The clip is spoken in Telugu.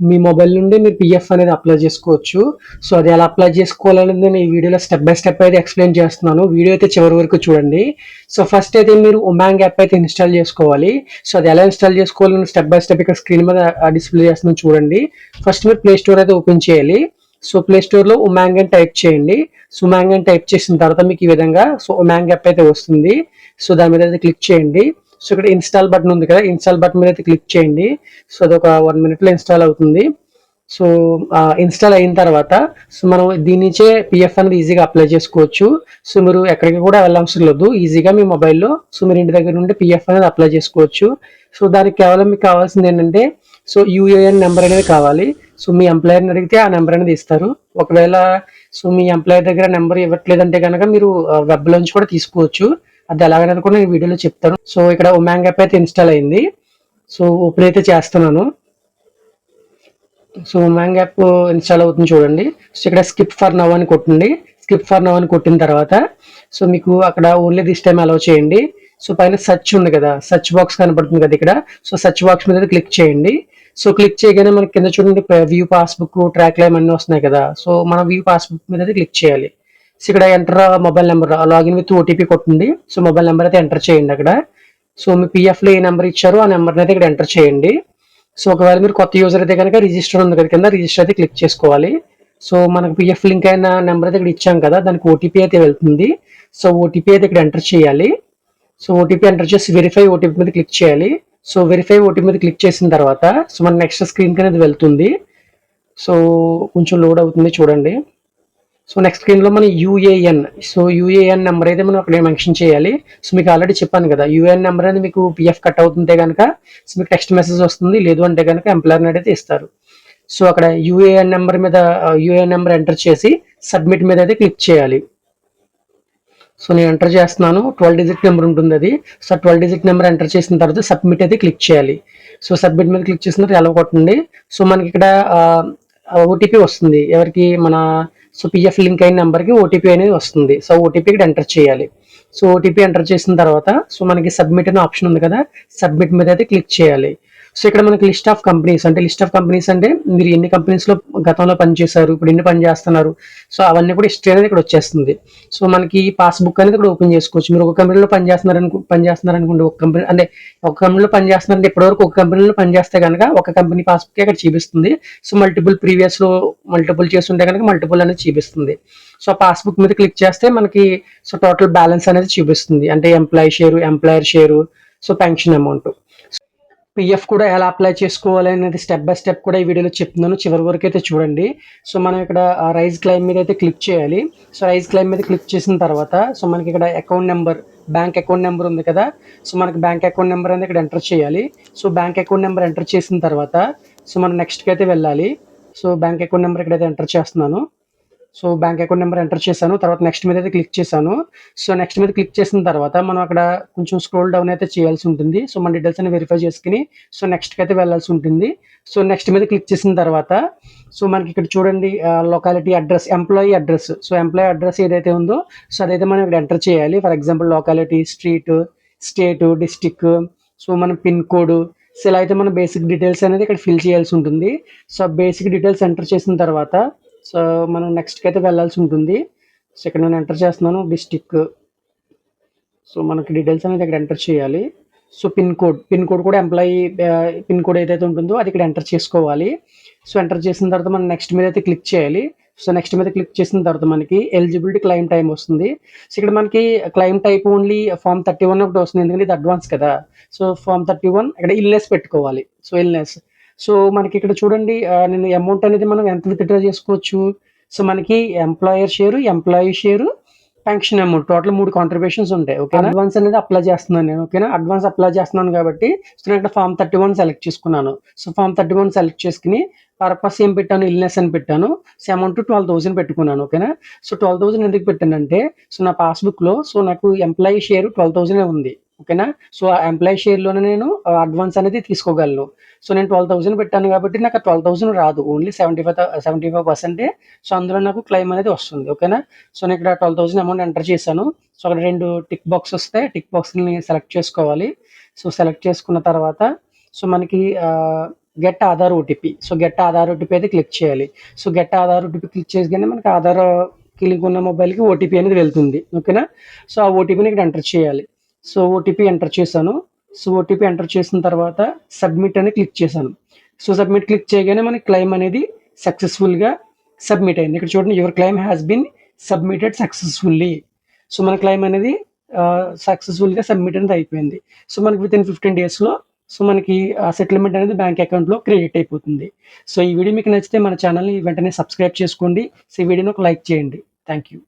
మీ మొబైల్ నుండి మీరు పిఎఫ్ అనేది అప్లై చేసుకోవచ్చు. సో అది ఎలా అప్లై చేసుకోవాలనేది నేను ఈ వీడియోలో స్టెప్ బై స్టెప్ అయితే ఎక్స్ప్లెయిన్ చేస్తున్నాను. వీడియో అయితే చివరి వరకు చూడండి. సో ఫస్ట్ అయితే మీరు ఉమాంగ్ యాప్ అయితే ఇన్స్టాల్ చేసుకోవాలి. సో అది ఎలా ఇన్స్టాల్ చేసుకోవాలని స్టెప్ బై స్టెప్ ఇక్కడ స్క్రీన్ మీద డిస్ప్లే చేస్తున్నాను చూడండి. ఫస్ట్ మీరు ప్లే స్టోర్ అయితే ఓపెన్ చేయాలి. సో ప్లే స్టోర్లో ఉమాంగ్ అని టైప్ చేయండి. సో ఉమాంగ్ అని టైప్ చేసిన తర్వాత మీకు ఈ విధంగా సో ఉమాంగ్ యాప్ అయితే వస్తుంది. సో దాని మీద అయితే క్లిక్ చేయండి. సో ఇక్కడ ఇన్స్టాల్ బటన్ ఉంది కదా ఇన్స్టాల్ బటన్ మీద అయితే క్లిక్ చేయండి. సో అది ఒక వన్ మినిట్లో ఇన్స్టాల్ అవుతుంది. సో ఇన్స్టాల్ అయిన తర్వాత సో మనం దీని నుంచే పిఎఫ్ అనేది ఈజీగా అప్లై చేసుకోవచ్చు. సో మీరు ఎక్కడికి కూడా వెళ్ళవసరం లేదు ఈజీగా మీ మొబైల్లో సో మీరు ఇంటి దగ్గర నుండి పిఎఫ్ అనేది అప్లై చేసుకోవచ్చు. సో దానికి కేవలం మీకు కావాల్సింది ఏంటంటే సో యూఏఎన్ నెంబర్ అనేది కావాలి. సో మీ ఎంప్లాయర్ని అడిగితే ఆ నెంబర్ అనేది ఇస్తారు. ఒకవేళ సో మీ ఎంప్లాయర్ దగ్గర నెంబర్ ఇవ్వట్లేదంటే కనుక మీరు వెబ్లోంచి కూడా తీసుకోవచ్చు. అది ఎలాగనేది కూడా నేను వీడియోలో చెప్తాను. సో ఇక్కడ ఉమాంగ్ యాప్ అయితే ఇన్స్టాల్ అయింది. సో ఓపెన్ అయితే చేస్తున్నాను. సో ఉమాంగ్ యాప్ ఇన్స్టాల్ అవుతుంది చూడండి. సో ఇక్కడ స్కిప్ ఫర్ నవ్ అని కొట్టండి స్కిప్ ఫర్ నవ్ అని కొట్టిన తర్వాత సో మీకు అక్కడ ఓన్లీ దిస్ టైం అలౌ చేయండి. సో పైన సర్చ్ ఉంది కదా. సర్చ్ బాక్స్ కనబడుతుంది కదా ఇక్కడ. సో సర్చ్ బాక్స్ మీద క్లిక్ చేయండి. సో క్లిక్ చేయగానే మనకి కింద చూడండి వ్యూ పాస్బుక్ ట్రాక్ లైమ్ అన్నీ వస్తున్నాయి కదా. సో మనం వ్యూ పాస్బుక్ మీద క్లిక్ చేయాలి. సో ఇక్కడ enter mobile number login with OTP కొట్టండి సో మొబైల్ నెంబర్ అయితే ఎంటర్ చేయండి అక్కడ. సో మీ పిఎఫ్లో ఏ నెంబర్ ఇచ్చారో ఆ నెంబర్ అయితే ఇక్కడ ఎంటర్ చేయండి. సో ఒకవేళ మీరు కొత్త యూజర్ అయితే కనుక రిజిస్టర్ ఉంది కదా కింద రిజిస్టర్ అయితే క్లిక్ చేసుకోవాలి. సో మనకు పిఎఫ్ లింక్ అయిన నెంబర్ అయితే ఇక్కడ ఇచ్చాం కదా దానికి ఓటీపీ అయితే వెళ్తుంది. సో ఓటీపీ అయితే ఇక్కడ ఎంటర్ చేయాలి. సో ఓటీపీ ఎంటర్ చేసి వెరిఫై ఓటీపీ మీద క్లిక్ చేయాలి. సో వెరిఫై ఓటీపీ మీద క్లిక్ చేసిన తర్వాత సో మన నెక్స్ట్ స్క్రీన్కి అనేది వెళ్తుంది. సో కొంచెం లోడ్ అవుతుంది చూడండి. సో నెక్స్ట్ స్క్రీన్లో మన యూఏఎన్ సో యూఏఎన్ నెంబర్ అయితే మనం అక్కడ మెన్షన్ చేయాలి. సో మీకు ఆల్రెడీ చెప్పాను కదా యూఏఎన్ నెంబర్ అనేది మీకు పిఎఫ్ కట్ అవుతుంటే కనుక సో మీకు టెక్స్ట్ మెసేజ్ వస్తుంది లేదు అంటే కనుక ఎంప్లాయర్ అయితే ఇస్తారు. సో అక్కడ యూఏఎన్ నెంబర్ మీద యూఏఎన్ నెంబర్ ఎంటర్ చేసి సబ్మిట్ మీద అయితే క్లిక్ చేయాలి. సో నేను ఎంటర్ చేస్తున్నాను ట్వెల్వ్ డిజిట్ నెంబర్ ఉంటుంది అది. So twelve digit number enter చేసిన తర్వాత సబ్మిట్ అయితే క్లిక్ చేయాలి. సో సబ్మిట్ మీద క్లిక్ చేసిన తర్వాత ఎలా కొట్టండి? సో మనకి ఇక్కడ uh, ఓటీపీ వస్తుంది. ఎవరికి? మన సో పిఎఫ్ లింక్ అయిన నెంబర్కి ఓటీపీ అనేది వస్తుంది. సో ఓటీపీ ఇక్కడ ఎంటర్ చేయాలి. సో ఓటీపీ ఎంటర్ చేసిన తర్వాత సో మనకి సబ్మిట్ అనే ఆప్షన్ ఉంది కదా సబ్మిట్ మీద అయితే క్లిక్ చేయాలి. సో ఇక్కడ మనకి లిస్ట్ ఆఫ్ కంపెనీస్ అంటే లిస్ట్ ఆఫ్ కంపెనీస్ అంటే మీరు ఎన్ని కంపెనీస్లో గతంలో పనిచేశారు ఇప్పుడు ఎన్ని పని చేస్తున్నారు సో అవన్నీ కూడా హిస్టరీ అనేది ఇక్కడ వచ్చేస్తుంది. సో మనకి పాస్బుక్ అనేది ఇక్కడ ఓపెన్ చేసుకోవచ్చు. మీరు ఒక కంపెనీలో పనిచేస్తున్నారు పని పనిచేస్తున్నారు అనుకోండి ఒక కంపెనీ అంటే ఒక కంపెనీలో పనిచేస్తున్నారంటే ఇప్పటివరకు ఒక కంపెనీలో పనిచేస్తే కనుక ఒక కంపెనీ పాస్బుక్ ఇక్కడ చూపిస్తుంది. సో మల్టిపుల్ ప్రీవియస్లో మల్టిపుల్ చేస్తుంటే కనుక మల్టిపుల్ అనేది చూపిస్తుంది. సో పాస్బుక్ మీద క్లిక్ చేస్తే మనకి సో టోటల్ బ్యాలెన్స్ అనేది చూపిస్తుంది. అంటే employee share employer share so pension amount. PF కూడా ఎలా అప్లై చేసుకోవాలి అనేది స్టెప్ బై స్టెప్ కూడా ఈ వీడియోలో చెప్తున్నాను. చివరి వరకు అయితే చూడండి. సో మనం ఇక్కడ రైజ్ క్లైమ్ మీద అయితే క్లిక్ చేయాలి. సో రైజ్ క్లైమ్ మీద క్లిక్ చేసిన తర్వాత సో మనకి ఇక్కడ account number bank account number ఉంది కదా. సో మనకి బ్యాంక్ అకౌంట్ నెంబర్ అనేది ఇక్కడ ఎంటర్ చేయాలి. So bank account number enter చేసిన తర్వాత సో మనం నెక్స్ట్కి అయితే వెళ్ళాలి. సో బ్యాంక్ అకౌంట్ నెంబర్ ఇక్కడైతే ఎంటర్ చేస్తున్నాను. So bank account number enter చేశాను. తర్వాత నెక్స్ట్ మీద అయితే క్లిక్ చేశాను. సో నెక్స్ట్ మీద క్లిక్ చేసిన తర్వాత మనం అక్కడ కొంచెం స్క్రోల్ డౌన్ అయితే చేయాల్సి ఉంటుంది. సో మన డీటెయిల్స్ అని వెరిఫై చేసుకుని సో నెక్స్ట్కి అయితే వెళ్ళాల్సి ఉంటుంది. సో నెక్స్ట్ మీద క్లిక్ చేసిన తర్వాత సో మనకి ఇక్కడ చూడండి locality address employee address so employee address ఏదైతే ఉందో సో అదైతే మనం ఇక్కడ ఎంటర్ చేయాలి. For example locality street state district so మన పిన్ కోడ్ సో ఇలా అయితే మన బేసిక్ డీటెయిల్స్ అనేది ఇక్కడ ఫిల్ చేయాల్సి ఉంటుంది. సో బేసిక్ డీటెయిల్స్ ఎంటర్ చేసిన తర్వాత సో మనం నెక్స్ట్కి అయితే వెళ్ళాల్సి ఉంటుంది. సో ఇక్కడ నేను ఎంటర్ చేస్తున్నాను డిస్టిక్ సో మనకి డీటెయిల్స్ అనేది ఇక్కడ ఎంటర్ చేయాలి. So pin code pin code కూడా ఎంప్లాయీ పిన్ కోడ్ ఏదైతే ఉంటుందో అది ఇక్కడ ఎంటర్ చేసుకోవాలి. సో ఎంటర్ చేసిన తర్వాత మనం నెక్స్ట్ మీద అయితే క్లిక్ చేయాలి. సో నెక్స్ట్ మీద క్లిక్ చేసిన తర్వాత మనకి ఎలిజిబిలిటీ క్లైమ్ టైం వస్తుంది. సో ఇక్కడ మనకి claim type only form thirty one ఒకటి వస్తుంది. ఎందుకంటే ఇది అడ్వాన్స్ కదా. సో ఫామ్ థర్టీ వన్ ఇక్కడ ఇల్నెస్ పెట్టుకోవాలి. సో ఇల్నెస్ సో మనకి ఇక్కడ చూడండి నేను అమౌంట్ అనేది మనం ఎంత విత్డ్రా చేసుకోవచ్చు? సో మనకి employer share employee share pension amount total మూడు కాంట్రిబ్యూషన్స్ ఉంటాయి ఓకే అడ్వాన్స్ అనేది అప్లై చేస్తున్నాను నేను ఓకేనా అడ్వాన్స్ అప్లై చేస్తున్నాను కాబట్టి సో నేను ఇక్కడ ఫామ్ థర్టీ వన్ సెలెక్ట్ చేసుకున్నాను. So form thirty one select చేసుకుని పర్పస్ ఏం పెట్టాను? ఇల్నెస్ అని పెట్టాను. సో అమౌంట్ ట్వెల్వ్ థౌసండ్ పెట్టుకున్నాను ఓకేనా సో ట్వెల్వ్ థౌసండ్ ఎందుకు పెట్టానంటే సో నా పాస్బుక్లో సో నాకు ఎంప్లాయీ షేర్ ట్వెల్వ్ థౌసండ్ ఉంది. ఓకేనా? సో ఆ ఎంప్లాయీ షేర్లోనే నేను అడ్వాన్స్ అనేది తీసుకోగలను. సో నేను ట్వెల్వ్ థౌసండ్ పెట్టాను కాబట్టి నాకు ట్వెల్వ్ థౌసండ్ రాదు. Only seventy five seventy five పర్సెంటే సో అందులో నాకు క్లెయిమ్ అనేది వస్తుంది. ఓకేనా? సో నేను ఇక్కడ ట్వెల్వ్ థౌసండ్ అమౌంట్ ఎంటర్ చేశాను. సో అక్కడ రెండు టిక్ బాక్స్ వస్తాయి. టిక్ బాక్స్ని సెలెక్ట్ చేసుకోవాలి. సో సెలెక్ట్ చేసుకున్న తర్వాత సో మనకి get Aadhaar OTP so get Aadhaar OTP అయితే క్లిక్ చేయాలి. So get Aadhaar OTP click చేసి మనకి ఆధార్ లింక్ ఉన్న మొబైల్కి ఓటీపీ అనేది వెళ్తుంది. ఓకేనా? సో ఆ ఓటీపీని ఇక్కడ ఎంటర్ చేయాలి. సో ఓటీపీ ఎంటర్ చేశాను. సో ఓటీపీ ఎంటర్ చేసిన తర్వాత సబ్మిట్ అని క్లిక్ చేశాను. సో సబ్మిట్ క్లిక్ చేయగానే మనకి క్లెయిమ్ అనేది సక్సెస్ఫుల్గా సబ్మిట్ అయింది. ఇక్కడ చూడండి your claim has been submitted successfully so మన క్లెయిమ్ అనేది సక్సెస్ఫుల్గా సబ్మిట్ అనేది అయిపోయింది. సో మనకి విత్ ఇన్ ఫిఫ్టీన్ డేస్లో సో మనకి ఆ సెటిల్మెంట్ అనేది బ్యాంక్ అకౌంట్లో క్రియేట్ అయిపోతుంది. సో ఈ వీడియో మీకు నచ్చితే మన ఛానల్ని వెంటనే సబ్స్క్రైబ్ చేసుకోండి. సో ఈ వీడియోని ఒక లైక్ చేయండి. Thank you